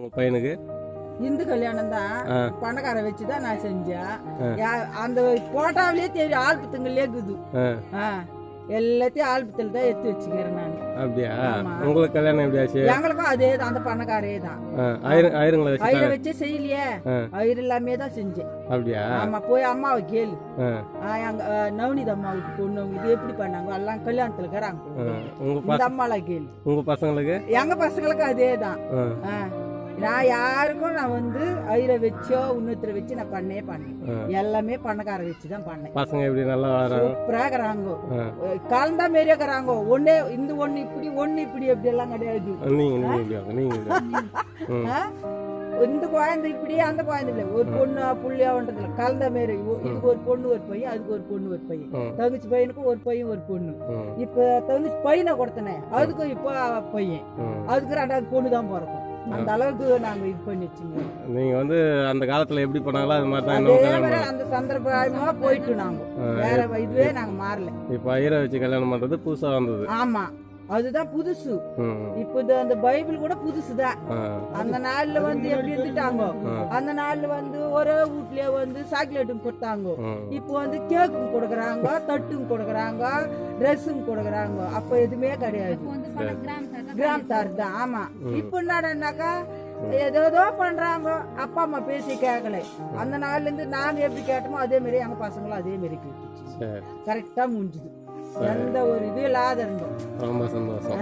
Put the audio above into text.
உங்க பையனுக்கு? இந்து கல்யாணம் தான். பணக்கார வச்சு தான் நான் செஞ்சேன். அந்த போட்டாவிலே தெரியும் ஆல்பத்துங்களே இருக்குது. எல்லாத்தையும் ஆல்பத்தில் தான் எடுத்து வச்சுக்கிறேன் நான். அப்படியா. உங்களுக்கு கல்யாணம் எப்படி ஆச்சு? எங்களுக்கும் அதே தான் அந்த பணக்காரே தான். ஆயிரம் ஆயிரங்களை ஐயரை வச்சு செய்யலையே. ஆ. ஐயர் இல்லாமே தான் செஞ்சேன். அப்படியா? ஆமா போய் அம்மாவை கேளு. எங்க ஆ, நவநீத அம்மாவுக்கு பொண்ணு எப்படி பண்ணாங்க? எல்லாம் கல்யாணத்துல இருக்கிறாங்க. இந்த அம்மாலாம் கேளு. உங்க பசங்களுக்கு? எங்க பசங்களுக்கு அதே தான். நான் யாருக்கும் நான் வந்து ஐயரை வச்சோ உன்னத்துல வச்சு நான் பண்ணே பண்ணேன். எல்லாமே பண்ணக்கார வச்சு தான் பண்ணேன். பசங்க எப்படி நல்லா சூப்பரா இருக்கிறாங்க. கலந்தா மாரியே இருக்கிறாங்க. ஒன்னே இந்த ஒண்ணு இப்படி ஒண்ணு இப்படி அப்படி எல்லாம் கிடையாது இப்படி இப்படி. இந்த குழந்தை இப்படி அந்த குழந்தை இல்லை. ஒரு பொண்ணு புள்ளியான்றதுல கலந்த மாரி. இதுக்கு ஒரு பொண்ணு ஒரு பையன் அதுக்கு ஒரு பொண்ணு ஒரு பையன். தங்கச்சி பையனுக்கு ஒரு பையன் ஒரு பொண்ணு. இப்ப தங்கச்சி பையனை கொடுத்தனே அதுக்கும் இப்போ பையன். அதுக்கு ரெண்டாவது பொண்ணு தான் பிறக்கும். அந்த அளவுக்கு நாங்க இது பண்ணி வச்சுங்க நீங்க வந்து அந்த காலத்துல எப்படி பண்ணாங்களோ அது மாதிரி தான் பண்ணலாம் அந்த சந்தர்ப்பமா போயிட்டு நாங்க. வேற இதுவே நாங்க மாறல. இப்ப ஐயரை வச்சு கல்யாணம் பண்றது புதுசா வந்தது. ஆமா. அதுதான் புதுசு. இப்போ இந்த அந்த பைபிள் கூட புதுசுதான் அந்த நாள்ல வந்து எப்படி இருந்துட்டாங்க. அந்த நாள்ல வந்து ஒரே வீட்லயே வந்து சாக்லேட்டும் கொடுத்தாங்க. இப்போ வந்து கேக்கும் கொடுக்குறாங்க தட்டும் கொடுக்குறாங்க ட்ரெஸ்ஸும் கொடுக்குறாங்க. அப்ப எதுவுமே கிடையாது. கிராமத்தார் தான் ஆமா. இப்போ என்னடான்னாக்கா ஏதோ பண்றாங்க. அப்பா அம்மா பேசி கேட்கல அந்த நாள்ல இருந்து நாங்க எப்படி கேட்டோமோ அதே மாதிரி எங்க பசங்களும் அதே மாதிரி கேட்டுச்சு. சரி. கரெக்டா முடிஞ்சுது. எந்த ஒரு இது இல்லாத இருந்தோம் ரொம்ப சந்தோஷம்?